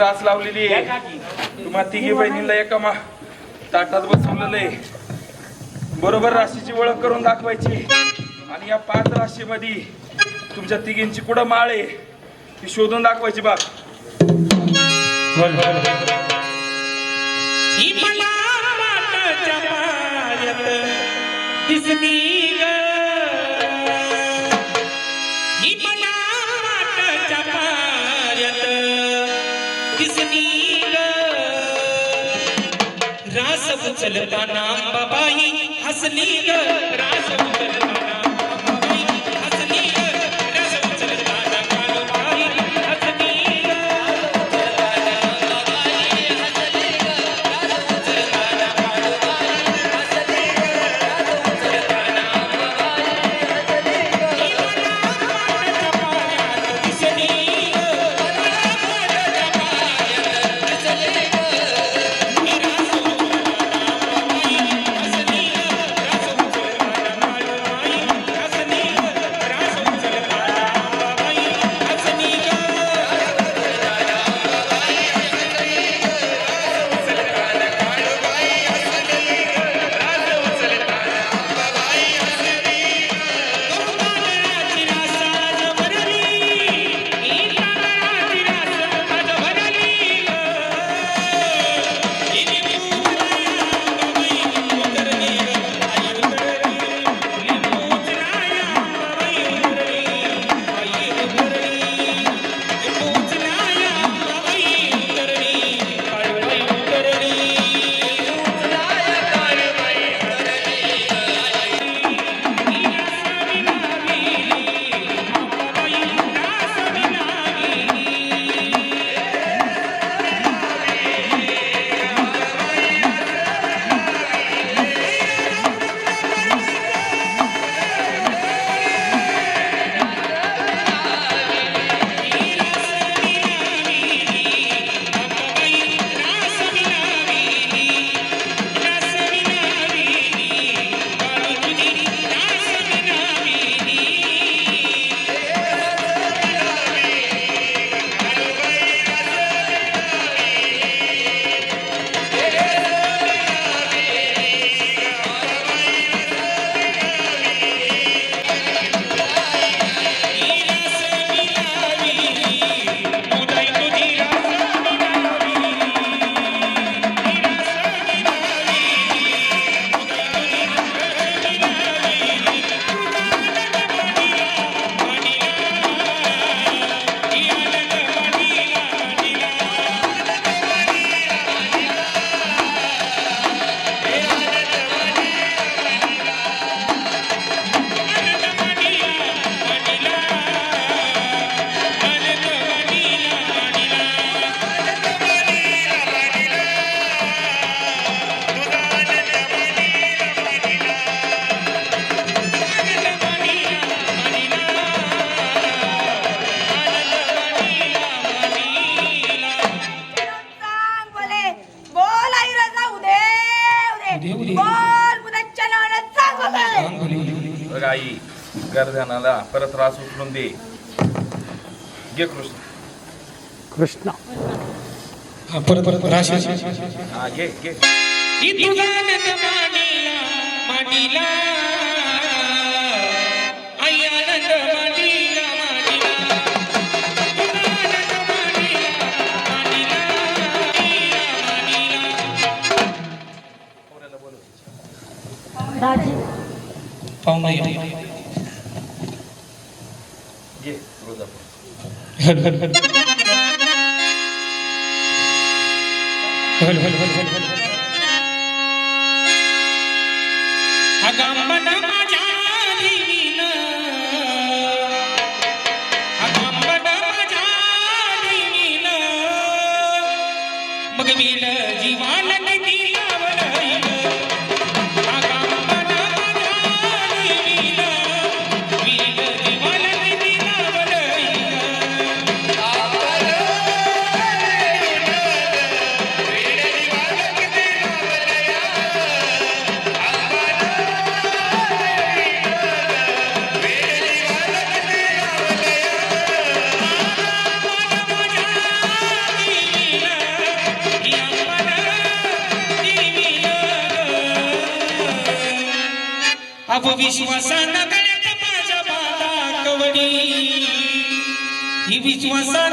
रास लावलेली आहे. तुम्हा तिघी बहिणीला एका मा ताटात बसवलेलं आहे. बरोबर राशीची ओळख करून दाखवायची. आणि या पाच राशीमध्ये तुमच्या तिघींची कुठं माळ आहे ती शोधून दाखवायची ही पायात दिसली उचलता नाम बाबाई असली ग रास उचलता गर्जनाला परत रास उचलून दे. घे कृष्ण. कृष्ण. परत परत राशी हा घे घे. इतुगानंद هلا هلا هلا هلا ही विश्वासानं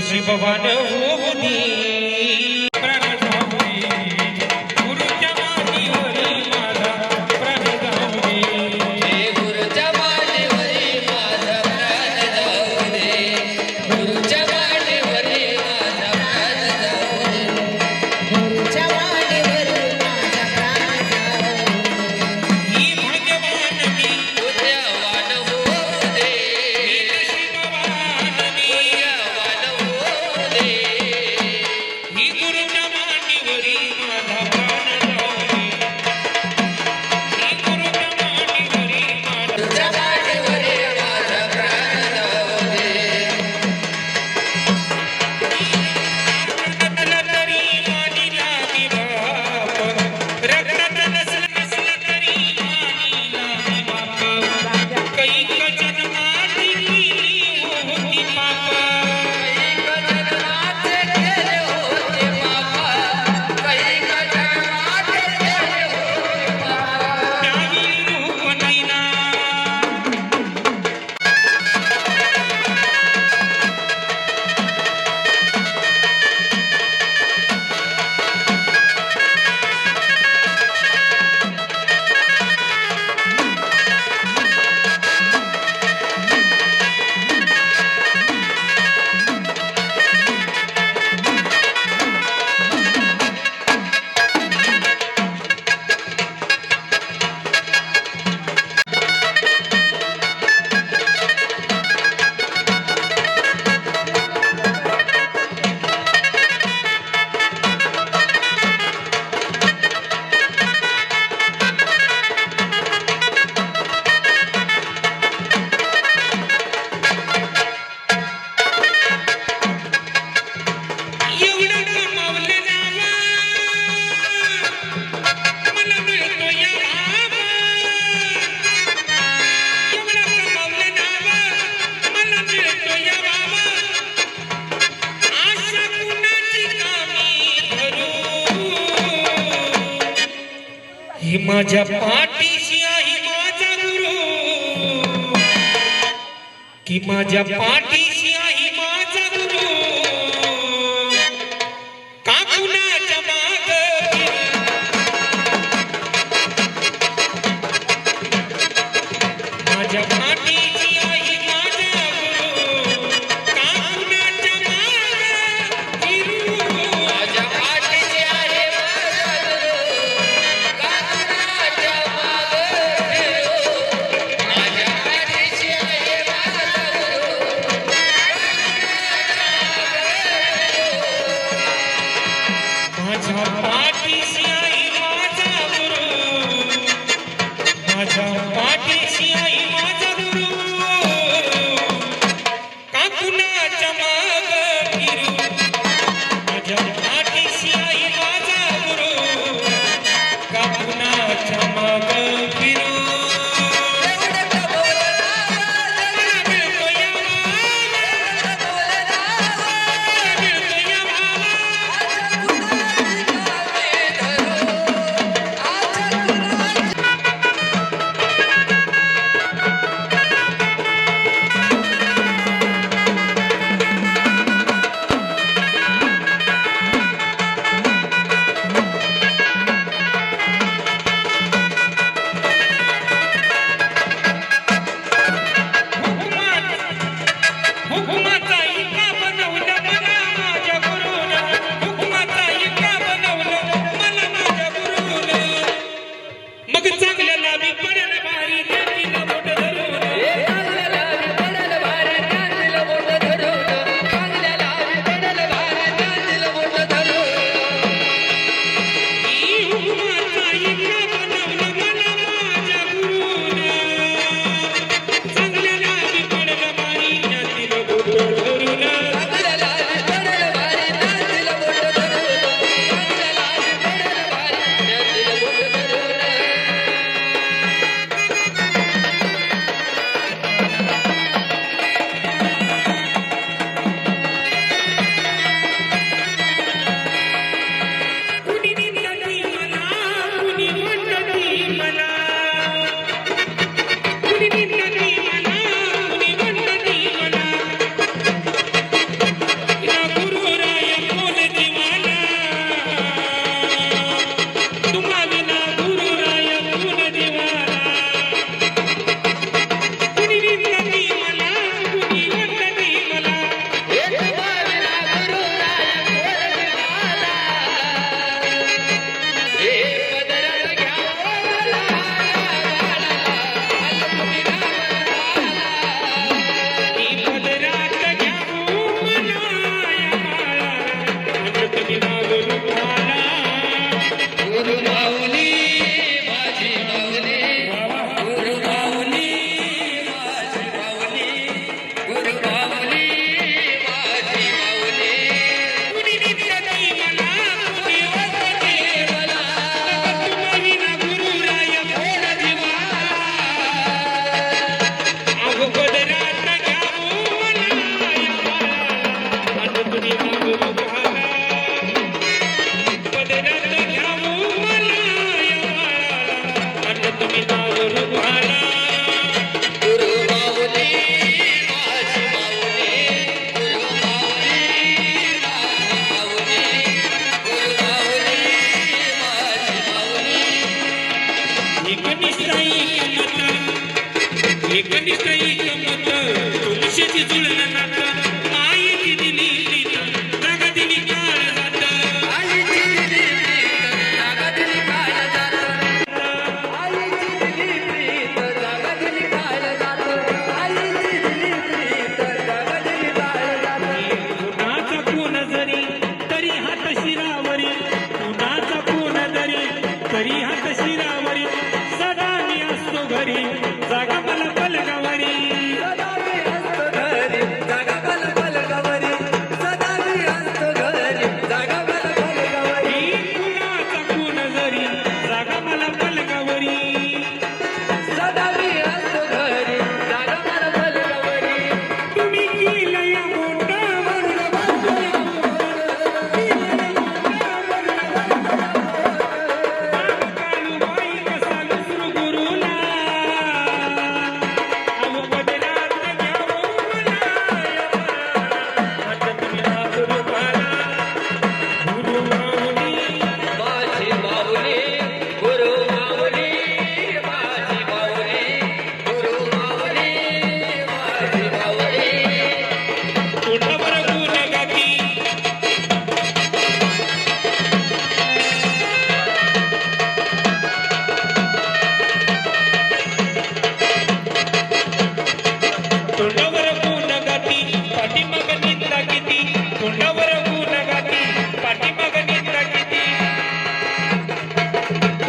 ಶಿವವನ ಹೂವು ನೀ माझ्या पाठीशी आहे माझा गुरु. की माझ्या पाठी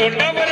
கொண்டவர்